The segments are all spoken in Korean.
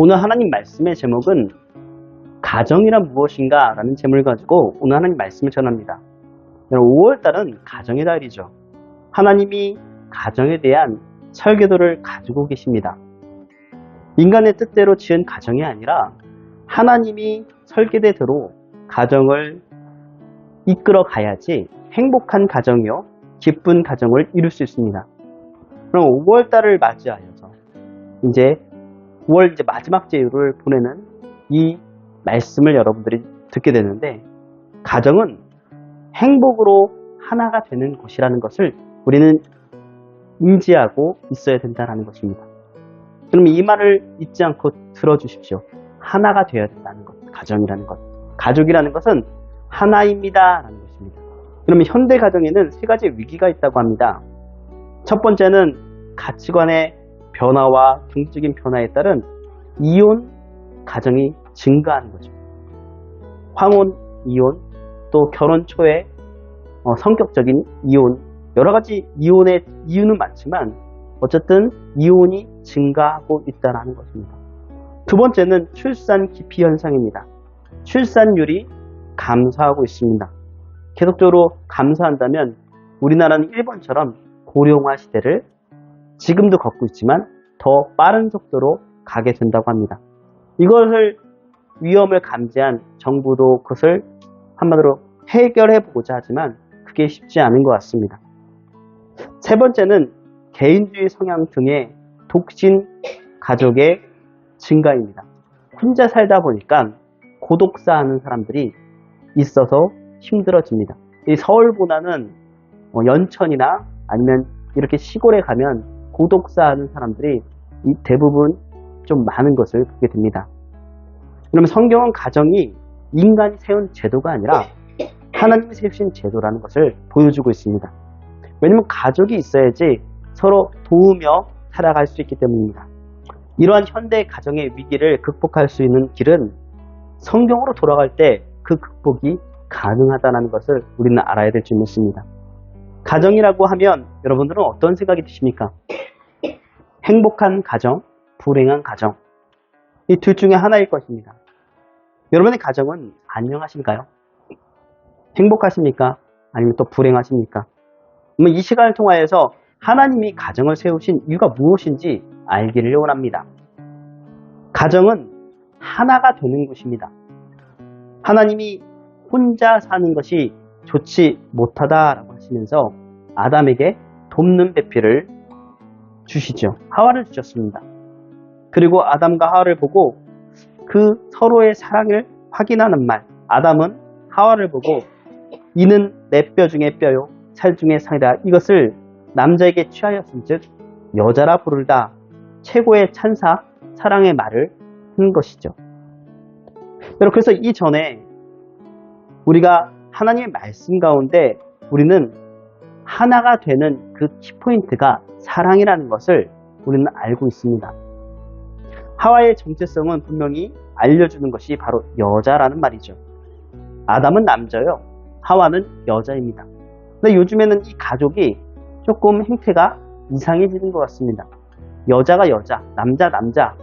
오늘 하나님 말씀의 제목은 가정이란 무엇인가 라는 제목을 가지고 오늘 하나님 말씀을 전합니다. 5월달은 가정의 달이죠. 하나님이 가정에 대한 설계도를 가지고 계십니다. 인간의 뜻대로 지은 가정이 아니라 하나님이 설계대로 가정을 이끌어 가야지 행복한 가정이요, 기쁜 가정을 이룰 수 있습니다. 그럼 5월달을 맞이하여서 이제 5월 이제 마지막 제휴를 보내는 이 말씀을 여러분들이 듣게 되는데 가정은 행복으로 하나가 되는 곳이라는 것을 우리는 인지하고 있어야 된다는 것입니다. 그럼 이 말을 잊지 않고 들어주십시오. 하나가 되어야 된다는 것, 가정이라는 것. 가족이라는 것은 하나입니다 라는 것입니다. 그러면 현대 가정에는 세 가지 위기가 있다고 합니다. 첫 번째는 가치관의 변화와 경제적인 변화에 따른 이혼 가정이 증가하는 거죠. 황혼 이혼, 또 결혼 초에 어, 성격적인 이혼, 여러 가지 이혼의 이유는 많지만 어쨌든 이혼이 증가하고 있다는 것입니다. 두 번째는 출산 기피 현상입니다. 출산율이 감소하고 있습니다. 계속적으로 감소한다면 우리나라는 일본처럼 고령화 시대를 지금도 걷고 있지만 더 빠른 속도로 가게 된다고 합니다. 이것을 위험을 감지한 정부도 그것을 한마디로 해결해 보고자 하지만 그게 쉽지 않은 것 같습니다. 세 번째는 개인주의 성향 등의 독신 가족의 증가입니다. 혼자 살다 보니까 고독사 하는 사람들이 있어서 힘들어집니다. 이 서울보다는 뭐 연천이나 아니면 이렇게 시골에 가면 고독사 하는 사람들이 대부분 좀 많은 것을 보게 됩니다. 그러면 성경은 가정이 인간이 세운 제도가 아니라 하나님이 세우신 제도라는 것을 보여주고 있습니다. 왜냐하면 가족이 있어야지 서로 도우며 살아갈 수 있기 때문입니다. 이러한 현대 가정의 위기를 극복할 수 있는 길은 성경으로 돌아갈 때 그 극복이 가능하다는 것을 우리는 알아야 될 줄 믿습니다. 가정이라고 하면 여러분들은 어떤 생각이 드십니까? 행복한 가정, 불행한 가정. 이 둘 중에 하나일 것입니다. 여러분의 가정은 안녕하신가요? 행복하십니까? 아니면 또 불행하십니까? 이 시간을 통하여서 하나님이 가정을 세우신 이유가 무엇인지 알기를 원합니다. 가정은 하나가 되는 곳입니다. 하나님이 혼자 사는 것이 좋지 못하다라고 하시면서 아담에게 돕는 배필을 주시죠. 하와를 주셨습니다. 그리고 아담과 하와를 보고 그 서로의 사랑을 확인하는 말. 아담은 하와를 보고 이는 내 뼈 중에 뼈요, 살 중에 살이다. 이것을 남자에게 취하였음즉 여자라 부르다. 최고의 찬사, 사랑의 말을 한 것이죠. 여러분 그래서 이전에 우리가 하나님의 말씀 가운데 우리는 하나가 되는 그 키포인트가 사랑이라는 것을 우리는 알고 있습니다. 하와의 정체성은 분명히 알려주는 것이 바로 여자라는 말이죠. 아담은 남자요. 하와는 여자입니다. 근데 요즘에는 이 가족이 조금 행태가 이상해지는 것 같습니다. 여자가 여자, 남자 남자.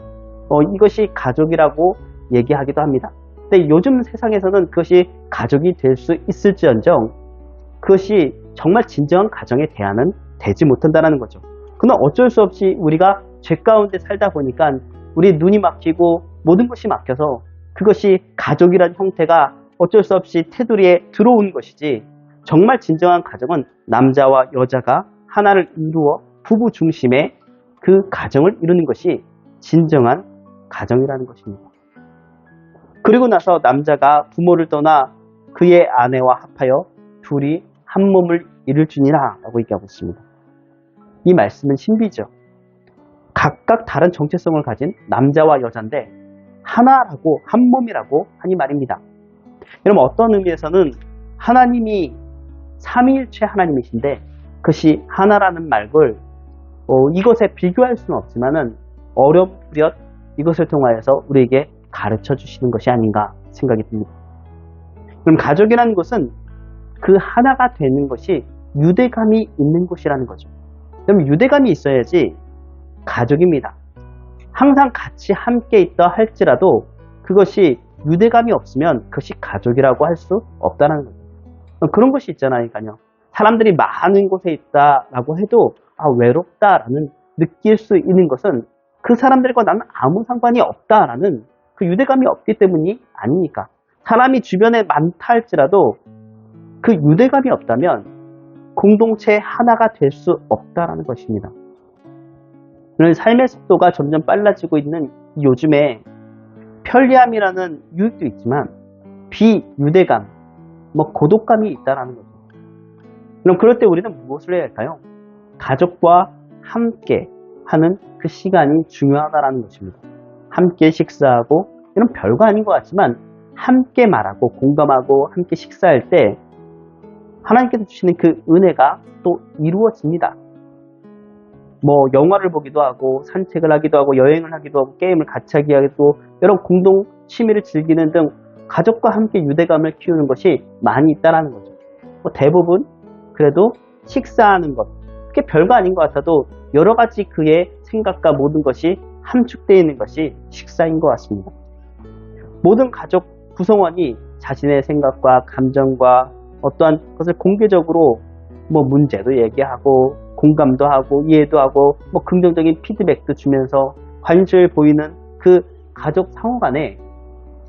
어, 이것이 가족이라고 얘기하기도 합니다. 근데 요즘 세상에서는 그것이 가족이 될 수 있을지언정 그것이 정말 진정한 가정의 대안은 되지 못한다는 거죠. 그러나 어쩔 수 없이 우리가 죄 가운데 살다 보니까 우리 눈이 막히고 모든 것이 막혀서 그것이 가족이라는 형태가 어쩔 수 없이 테두리에 들어온 것이지 정말 진정한 가정은 남자와 여자가 하나를 이루어 부부 중심의 그 가정을 이루는 것이 진정한 가정이라는 것입니다. 그리고 나서 남자가 부모를 떠나 그의 아내와 합하여 둘이 한 몸을 이룰지니라 라고 얘기하고 있습니다. 이 말씀은 신비죠. 각각 다른 정체성을 가진 남자와 여자인데 하나라고 한 몸이라고 하니 말입니다. 여러분 어떤 의미에서는 하나님이 삼위일체 하나님이신데 그것이 하나라는 말을 어, 이것에 비교할 수는 없지만은 어렴풋 이것을 통하여서 우리에게 가르쳐 주시는 것이 아닌가 생각이 듭니다. 그럼 가족이라는 것은 그 하나가 되는 것이 유대감이 있는 곳이라는 거죠. 그럼 유대감이 있어야지 가족입니다. 항상 같이 함께 있다 할지라도 그것이 유대감이 없으면 그것이 가족이라고 할 수 없다는 거죠. 그런 것이 있잖아요. 사람들이 많은 곳에 있다라고 해도 아, 외롭다라는 느낄 수 있는 것은 그 사람들과 나는 아무 상관이 없다라는 그 유대감이 없기 때문이 아니니까. 사람이 주변에 많다 할지라도 그 유대감이 없다면 공동체 하나가 될 수 없다라는 것입니다. 삶의 속도가 점점 빨라지고 있는 요즘에 편리함이라는 유익도 있지만 비유대감, 뭐 고독감이 있다라는 거죠. 그럼 그럴 때 우리는 무엇을 해야 할까요? 가족과 함께 하는 그 시간이 중요하다라는 것입니다. 함께 식사하고 이런 별거 아닌 것 같지만 함께 말하고 공감하고 함께 식사할 때 하나님께서 주시는 그 은혜가 또 이루어집니다. 뭐 영화를 보기도 하고 산책을 하기도 하고 여행을 하기도 하고 게임을 같이 하기도 하고 여러 공동 취미를 즐기는 등 가족과 함께 유대감을 키우는 것이 많이 있다라는 거죠. 뭐 대부분 그래도 식사하는 것 그게 별거 아닌 것 같아도 여러 가지 그의 생각과 모든 것이 함축되어 있는 것이 식사인 것 같습니다. 모든 가족 구성원이 자신의 생각과 감정과 어떠한 것을 공개적으로 뭐 문제도 얘기하고 공감도 하고 이해도 하고 뭐 긍정적인 피드백도 주면서 관심을 보이는 그 가족 상호 간에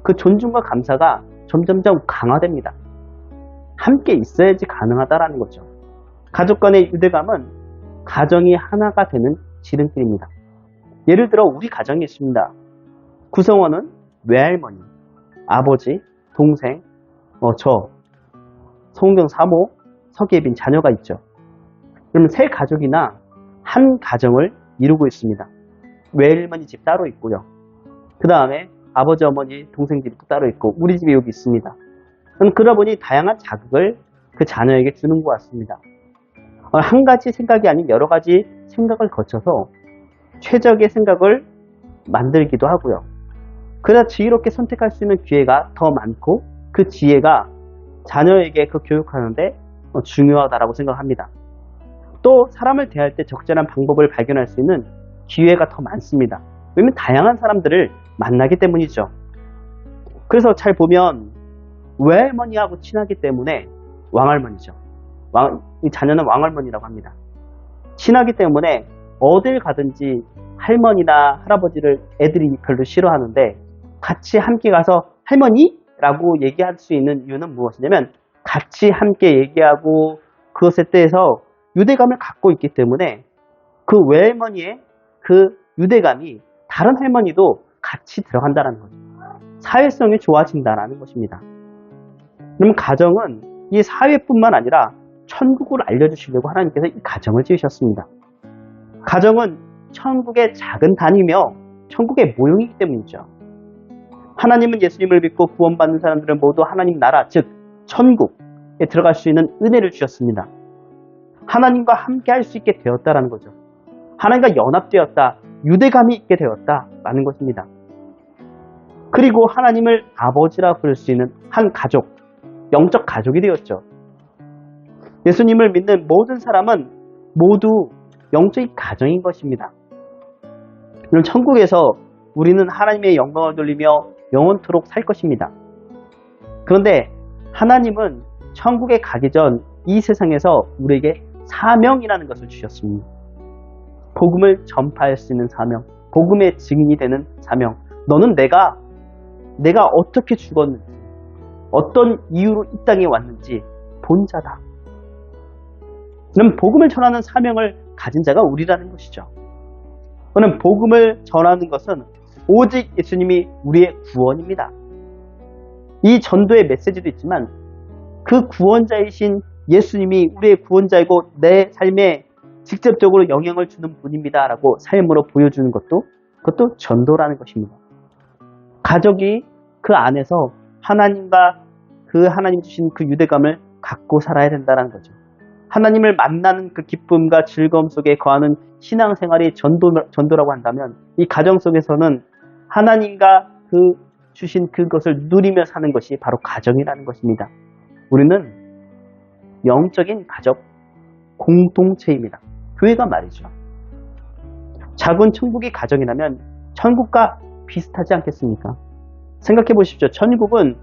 그 존중과 감사가 점점점 강화됩니다. 함께 있어야지 가능하다라는 거죠. 가족 간의 유대감은 가정이 하나가 되는 지름길입니다. 예를 들어 우리 가정이 있습니다. 구성원은 외할머니, 아버지, 동생, 어, 저, 송경 사모, 서계빈 자녀가 있죠. 그러면 세 가족이나 한 가정을 이루고 있습니다. 외할머니 집 따로 있고요. 그 다음에 아버지, 어머니, 동생 집도 따로 있고 우리 집이 여기 있습니다. 그러다 보니 다양한 자극을 그 자녀에게 주는 것 같습니다. 어, 한 가지 생각이 아닌 여러 가지 생각을 거쳐서 최적의 생각을 만들기도 하고요. 그러다 지혜롭게 선택할 수 있는 기회가 더 많고 그 지혜가 자녀에게 그 교육하는데 어, 중요하다고 생각합니다. 또 사람을 대할 때 적절한 방법을 발견할 수 있는 기회가 더 많습니다. 왜냐면 다양한 사람들을 만나기 때문이죠. 그래서 잘 보면 외할머니하고 친하기 때문에 왕할머니죠. 왕, 자녀는 왕할머니라고 합니다. 친하기 때문에 어딜 가든지 할머니나 할아버지를 애들이 별로 싫어하는데 같이 함께 가서 할머니? 라고 얘기할 수 있는 이유는 무엇이냐면 같이 함께 얘기하고 그것에 대해서 유대감을 갖고 있기 때문에 그 외할머니의 그 유대감이 다른 할머니도 같이 들어간다는 거죠. 사회성이 좋아진다는 것입니다. 그럼 가정은 이 사회뿐만 아니라 천국을 알려주시려고 하나님께서 이 가정을 지으셨습니다. 가정은 천국의 작은 단위며 천국의 모형이기 때문이죠. 하나님은 예수님을 믿고 구원받는 사람들은 모두 하나님 나라, 즉 천국에 들어갈 수 있는 은혜를 주셨습니다. 하나님과 함께 할 수 있게 되었다라는 거죠. 하나님과 연합되었다, 유대감이 있게 되었다라는 것입니다. 그리고 하나님을 아버지라 부를 수 있는 한 가족, 영적 가족이 되었죠. 예수님을 믿는 모든 사람은 모두 영적인 가정인 것입니다. 그럼 천국에서 우리는 하나님의 영광을 돌리며 영원토록 살 것입니다. 그런데 하나님은 천국에 가기 전 이 세상에서 우리에게 사명이라는 것을 주셨습니다. 복음을 전파할 수 있는 사명, 복음의 증인이 되는 사명. 너는 내가 내가 어떻게 죽었는지, 어떤 이유로 이 땅에 왔는지 본 자다. 그럼 복음을 전하는 사명을 가진 자가 우리라는 것이죠. 그는 복음을 전하는 것은 오직 예수님이 우리의 구원입니다. 이 전도의 메시지도 있지만 그 구원자이신 예수님이 우리의 구원자이고 내 삶에 직접적으로 영향을 주는 분입니다. 라고 삶으로 보여주는 것도 그것도 전도라는 것입니다. 가족이 그 안에서 하나님과 그 하나님 주신 그 유대감을 갖고 살아야 된다는 거죠. 하나님을 만나는 그 기쁨과 즐거움 속에 거하는 신앙생활이 전도, 전도라고 한다면 이 가정 속에서는 하나님과 그 주신 그것을 누리며 사는 것이 바로 가정이라는 것입니다. 우리는 영적인 가족 공동체입니다. 교회가 말이죠. 작은 천국이 가정이라면 천국과 비슷하지 않겠습니까? 생각해 보십시오. 천국은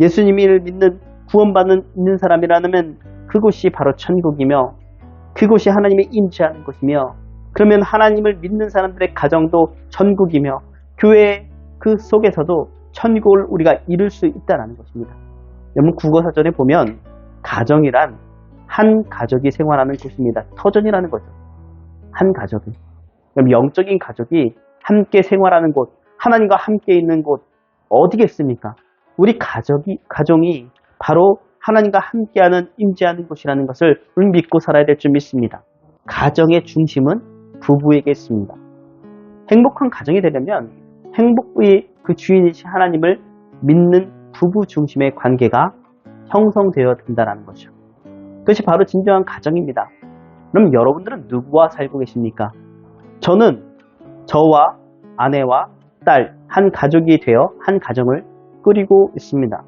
예수님을 믿는 구원받는 있는 사람이라면 그곳이 바로 천국이며 그곳이 하나님의 임재하는 곳이며 그러면 하나님을 믿는 사람들의 가정도 천국이며 교회 그 속에서도 천국을 우리가 이룰 수 있다는 것입니다. 여러분 국어사전에 보면 가정이란 한 가족이 생활하는 곳입니다. 터전이라는 거죠. 한 가족이. 그럼 영적인 가족이 함께 생활하는 곳, 하나님과 함께 있는 곳 어디겠습니까? 우리 가족이 가정이 바로 하나님과 함께하는 임재하는 곳이라는 것을 우리 믿고 살아야 될 줄 믿습니다. 가정의 중심은 부부에게 있습니다. 행복한 가정이 되려면 행복의 그 주인이신 하나님을 믿는 부부 중심의 관계가 형성되어야 된다는 거죠. 그것이 바로 진정한 가정입니다. 그럼 여러분들은 누구와 살고 계십니까? 저는 저와 아내와 딸, 한 가족이 되어 한 가정을 꾸리고 있습니다.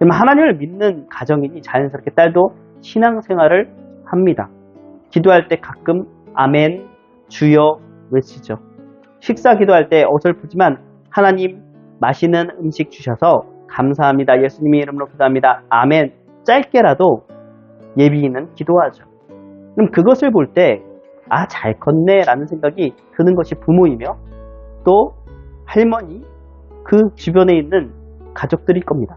하나님을 믿는 가정이니 자연스럽게 딸도 신앙생활을 합니다. 기도할 때 가끔 아멘, 주여 외치죠. 식사 기도할 때 어설프지만 하나님 맛있는 음식 주셔서 감사합니다. 예수님의 이름으로 기도합니다. 아멘. 짧게라도 예비인은 기도하죠. 그럼 그것을 볼 때, 아, 잘 컸네 라는 생각이 드는 것이 부모이며 또 할머니, 그 주변에 있는 가족들일 겁니다.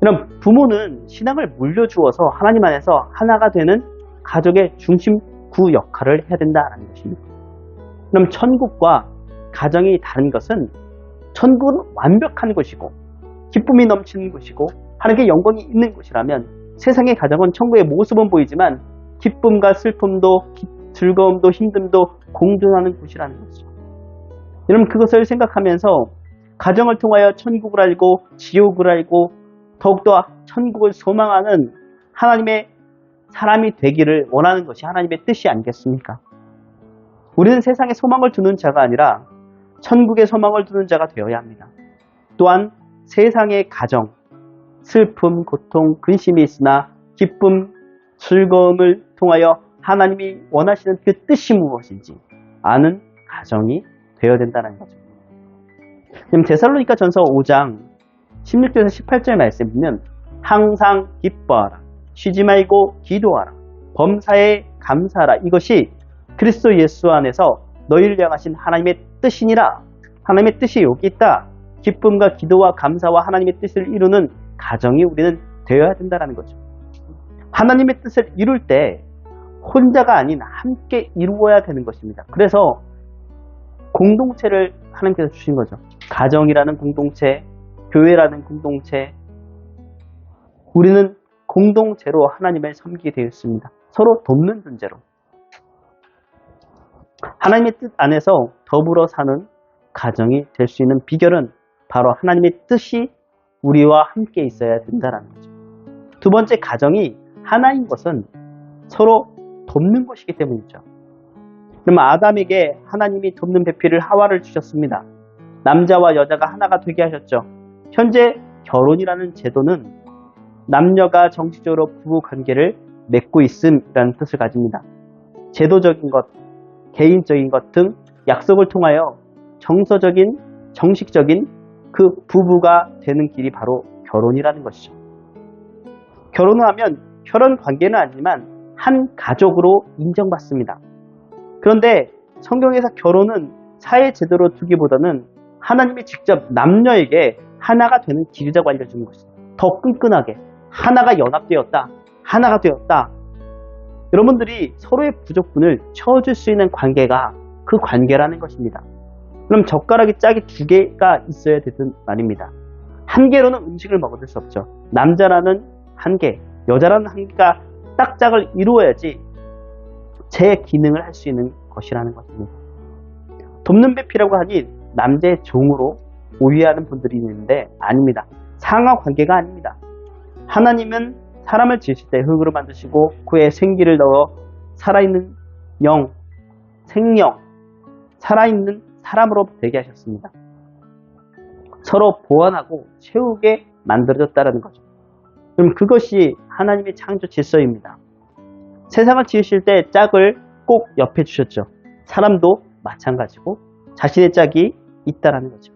그럼 부모는 신앙을 물려주어서 하나님 안에서 하나가 되는 가족의 중심구 역할을 해야 된다는 것입니다. 그럼 천국과 가정이 다른 것은 천국은 완벽한 곳이고 기쁨이 넘치는 곳이고 하나님께 영광이 있는 곳이라면 세상의 가정은 천국의 모습은 보이지만 기쁨과 슬픔도 기- 즐거움도 힘듦도 공존하는 곳이라는 거죠. 여러분 그것을 생각하면서 가정을 통하여 천국을 알고 지옥을 알고 더욱더 천국을 소망하는 하나님의 사람이 되기를 원하는 것이 하나님의 뜻이 아니겠습니까? 우리는 세상에 소망을 두는 자가 아니라 천국에 소망을 두는 자가 되어야 합니다. 또한 세상의 가정, 슬픔, 고통, 근심이 있으나 기쁨, 즐거움을 통하여 하나님이 원하시는 그 뜻이 무엇인지 아는 가정이 되어야 된다는 거죠. 그럼 데살로니가 전서 5장 16절에서 18절 말씀 보면 항상 기뻐하라 쉬지 말고 기도하라 범사에 감사하라 이것이 그리스도 예수 안에서 너희를 향하신 하나님의 뜻이니라. 하나님의 뜻이 여기 있다. 기쁨과 기도와 감사와 하나님의 뜻을 이루는 가정이 우리는 되어야 된다는 거죠. 하나님의 뜻을 이룰 때 혼자가 아닌 함께 이루어야 되는 것입니다. 그래서 공동체를 하나님께서 주신 거죠. 가정이라는 공동체 교회라는 공동체, 우리는 공동체로 하나님을 섬기게 되어 있습니다. 서로 돕는 존재로. 하나님의 뜻 안에서 더불어 사는 가정이 될 수 있는 비결은 바로 하나님의 뜻이 우리와 함께 있어야 된다는 거죠. 두 번째 가정이 하나인 것은 서로 돕는 것이기 때문이죠. 그럼 아담에게 하나님이 돕는 배필을 하와를 주셨습니다. 남자와 여자가 하나가 되게 하셨죠. 현재 결혼이라는 제도는 남녀가 정식적으로 부부 관계를 맺고 있음이라는 뜻을 가집니다. 제도적인 것, 개인적인 것 등 약속을 통하여 정서적인, 정식적인 그 부부가 되는 길이 바로 결혼이라는 것이죠. 결혼을 하면 혈연 관계는 아니지만 한 가족으로 인정받습니다. 그런데 성경에서 결혼은 사회 제도로 두기보다는 하나님이 직접 남녀에게 하나가 되는 길이라고 알려주는 것입니다. 더 끈끈하게 하나가 연합되었다. 하나가 되었다. 여러분들이 서로의 부족분을 채워줄 수 있는 관계가 그 관계라는 것입니다. 그럼 젓가락이 짝이 두 개가 있어야 되는 말입니다. 한 개로는 음식을 먹을 수 없죠. 남자라는 한 개, 여자라는 한 개가 딱 짝을 이루어야지 제 기능을 할 수 있는 것이라는 것입니다. 돕는 배피라고 하니 남자의 종으로 오해하는 분들이 있는데 아닙니다. 상하 관계가 아닙니다. 하나님은 사람을 지으실 때 흙으로 만드시고 그에 생기를 넣어 살아있는 영, 생명, 살아있는 사람으로 되게 하셨습니다. 서로 보완하고 채우게 만들어졌다는 거죠. 그럼 그것이 하나님의 창조 질서입니다. 세상을 지으실 때 짝을 꼭 옆에 주셨죠. 사람도 마찬가지고 자신의 짝이 있다라는 거죠.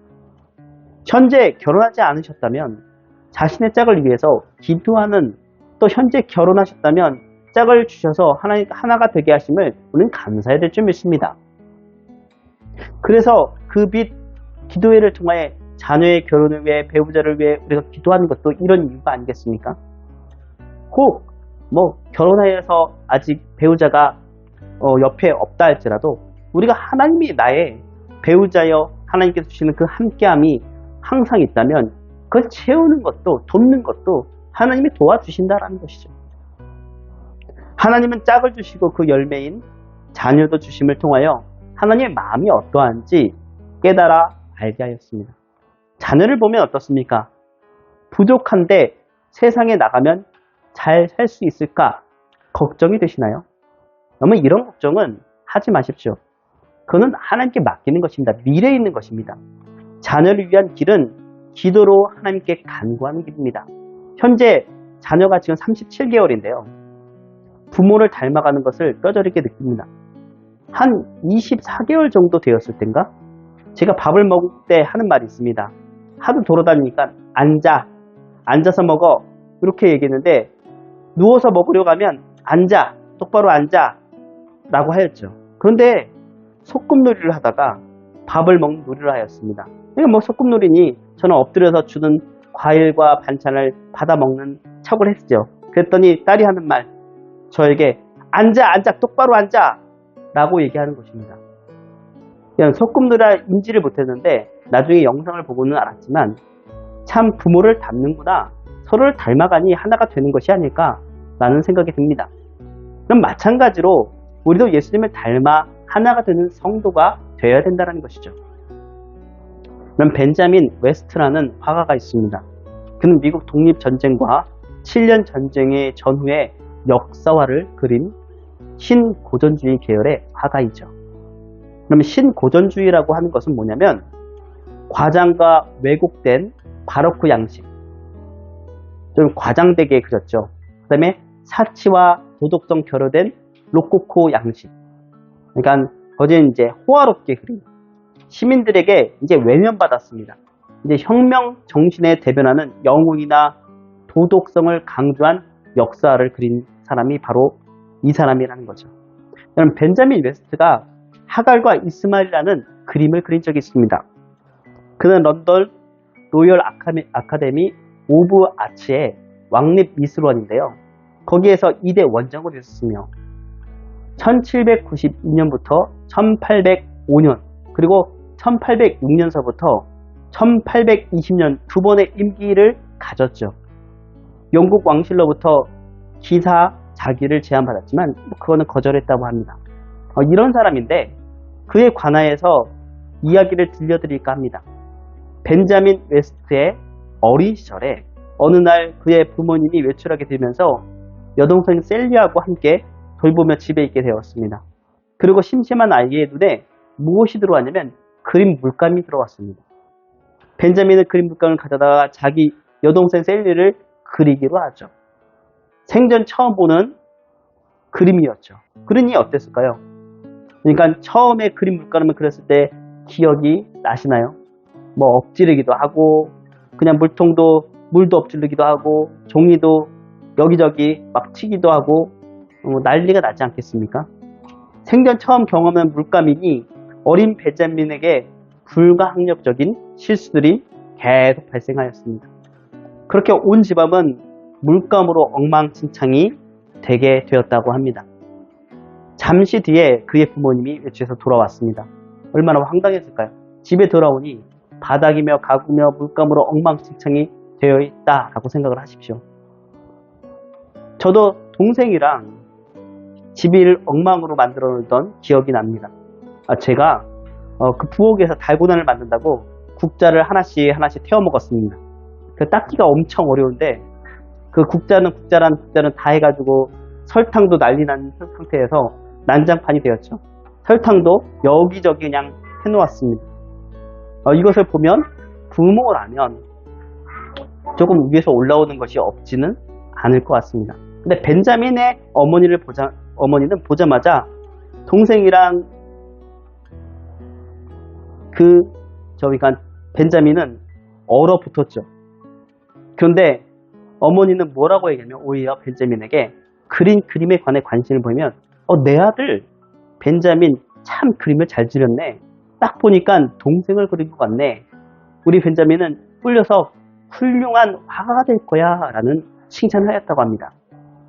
현재 결혼하지 않으셨다면 자신의 짝을 위해서 기도하는 또 현재 결혼하셨다면 짝을 주셔서 하나, 하나가 되게 하심을 우리는 감사해야 될 줄 믿습니다. 그래서 그 빛 기도회를 통해 자녀의 결혼을 위해 배우자를 위해 우리가 기도하는 것도 이런 이유가 아니겠습니까? 혹 뭐 결혼하여서 아직 배우자가 어, 옆에 없다 할지라도 우리가 하나님이 나의 배우자여 하나님께서 주시는 그 함께함이 항상 있다면 그걸 채우는 것도 돕는 것도 하나님이 도와주신다라는 것이죠. 하나님은 짝을 주시고 그 열매인 자녀도 주심을 통하여 하나님의 마음이 어떠한지 깨달아 알게 하였습니다. 자녀를 보면 어떻습니까? 부족한데 세상에 나가면 잘 살 수 있을까 걱정이 되시나요? 너무 이런 걱정은 하지 마십시오. 그거는 하나님께 맡기는 것입니다. 미래에 있는 것입니다. 자녀를 위한 길은 기도로 하나님께 간구하는 길입니다. 현재 자녀가 지금 37개월인데요. 부모를 닮아가는 것을 뼈저리게 느낍니다. 한 24개월 정도 되었을 땐가? 제가 밥을 먹을 때 하는 말이 있습니다. 하도 돌아다니니까 앉아, 앉아서 먹어 이렇게 얘기했는데 누워서 먹으려고 하면 앉아, 똑바로 앉아 라고 하였죠. 그런데 소꿉놀이를 하다가 밥을 먹는 놀이를 하였습니다. 그러니까 뭐 소꿉놀이니 저는 엎드려서 주는 과일과 반찬을 받아 먹는 척을 했죠. 그랬더니 딸이 하는 말 저에게 앉아 앉아 똑바로 앉아 라고 얘기하는 것입니다. 그냥 소꿉놀이라 인지를 못했는데 나중에 영상을 보고는 알았지만 참 부모를 닮는구나 서로를 닮아가니 하나가 되는 것이 아닐까 라는 생각이 듭니다. 그럼 마찬가지로 우리도 예수님을 닮아 하나가 되는 성도가 되어야 된다는 것이죠. 그럼 벤자민 웨스트라는 화가가 있습니다. 그는 미국 독립전쟁과 7년 전쟁의 전후의 역사화를 그린 신고전주의 계열의 화가이죠. 그럼 신고전주의라고 하는 것은 뭐냐면 과장과 왜곡된 바로크 양식 좀 과장되게 그렸죠. 그 다음에 사치와 도덕성 결여된 로코코 양식 그러니까 거기는 이제 호화롭게 그린 시민들에게 이제 외면받았습니다. 이제 혁명 정신에 대변하는 영웅이나 도덕성을 강조한 역사를 그린 사람이 바로 이 사람이라는 거죠. 여러분 벤자민 웨스트가 하갈과 이스마일이라는 그림을 그린 적이 있습니다. 그는 런던 로열 아카데미 오브 아츠의 왕립 미술원인데요. 거기에서 2대 원장으로 있었으며 1792년부터 1805년 그리고 1806년서부터 1820년 두 번의 임기를 가졌죠. 영국 왕실로부터 기사 자기를 제안받았지만 뭐 그거는 거절했다고 합니다. 어, 이런 사람인데 그에 관하여서 이야기를 들려드릴까 합니다. 벤자민 웨스트의 어린 시절에 어느 날 그의 부모님이 외출하게 되면서 여동생 셀리하고 함께 돌보며 집에 있게 되었습니다. 그리고 심심한 아이의 눈에 무엇이 들어왔냐면 그림 물감이 들어왔습니다. 벤자민은 그림 물감을 가져다가 자기 여동생 셀리를 그리기로 하죠. 생전 처음 보는 그림이었죠. 그림이 어땠을까요? 그러니까 처음에 그림 물감을 그렸을 때 기억이 나시나요? 뭐 엎지르기도 하고 그냥 물통도 물도 엎질르기도 하고 종이도 여기저기 막 튀기도 하고 어, 난리가 나지 않겠습니까? 생전 처음 경험한 물감이니 어린 베자민에게 불가항력적인 실수들이 계속 발생하였습니다. 그렇게 온 집안은 물감으로 엉망진창이 되게 되었다고 합니다. 잠시 뒤에 그의 부모님이 외출해서 돌아왔습니다. 얼마나 황당했을까요? 집에 돌아오니 바닥이며 가구며 물감으로 엉망진창이 되어 있다라고 생각을 하십시오. 저도 동생이랑 집을 엉망으로 만들어 놓던 기억이 납니다. 아, 제가 어, 그 부엌에서 달고난을 만든다고 국자를 하나씩 하나씩 태워 먹었습니다. 그 닦기가 엄청 어려운데 그 국자는 국자란 국자는 다 해가지고 설탕도 난리 난 상태에서 난장판이 되었죠. 설탕도 여기저기 그냥 해놓았습니다. 어, 이것을 보면 부모라면 조금 위에서 올라오는 것이 없지는 않을 것 같습니다. 근데 벤자민의 어머니를 보자, 어머니는 보자마자 동생이랑 그 저희가 벤자민은 얼어붙었죠. 그런데 어머니는 뭐라고 얘기하면 오히려 벤자민에게 그린 그림에 관해 관심을 보이면 어, 내 아들 벤자민 참 그림을 잘 그렸네. 딱 보니까 동생을 그린 것 같네. 우리 벤자민은 뿔려서 훌륭한 화가가 될 거야 라는 칭찬을 하였다고 합니다.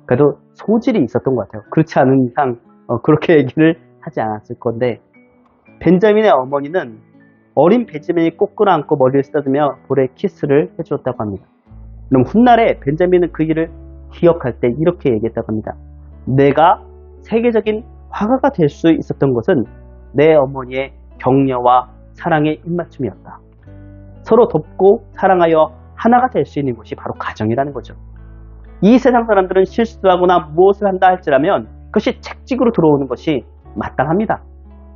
그래도 소질이 있었던 것 같아요. 그렇지 않은 이상 어, 그렇게 얘기를 하지 않았을 건데 벤자민의 어머니는 어린 벤자민이 꼭 끌어안고 머리를 쓰다듬며 볼에 키스를 해주었다고 합니다. 그럼 훗날에 벤자민은 그 일을 기억할 때 이렇게 얘기했다고 합니다. 내가 세계적인 화가가 될 수 있었던 것은 내 어머니의 격려와 사랑의 입맞춤이었다. 서로 돕고 사랑하여 하나가 될 수 있는 곳이 바로 가정이라는 거죠. 이 세상 사람들은 실수하거나 무엇을 한다 할지라면 그것이 책직으로 들어오는 것이 마땅합니다.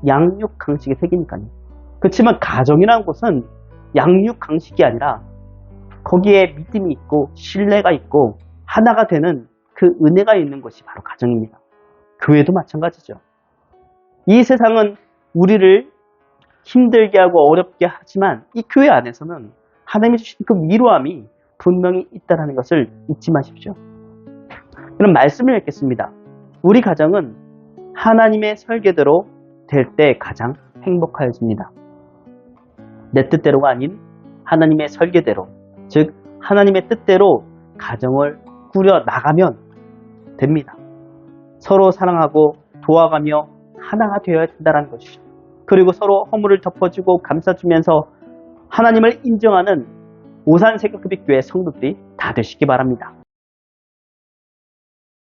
양육 강식의 세계니까요. 그렇지만 가정이라는 곳은 양육 강식이 아니라 거기에 믿음이 있고 신뢰가 있고 하나가 되는 그 은혜가 있는 것이 바로 가정입니다. 교회도 마찬가지죠. 이 세상은 우리를 힘들게 하고 어렵게 하지만 이 교회 안에서는 하나님이 주신 그 위로함이 분명히 있다는 것을 잊지 마십시오. 그럼 말씀을 읽겠습니다. 우리 가정은 하나님의 설계대로 될 때 가장 행복하여집니다. 내 뜻대로가 아닌 하나님의 설계대로, 즉 하나님의 뜻대로 가정을 꾸려 나가면 됩니다. 서로 사랑하고 도와가며 하나가 되어야 된다는 것이죠. 그리고 서로 허물을 덮어주고 감싸주면서 하나님을 인정하는 오산세교급익교회 성도들이 다 되시기 바랍니다.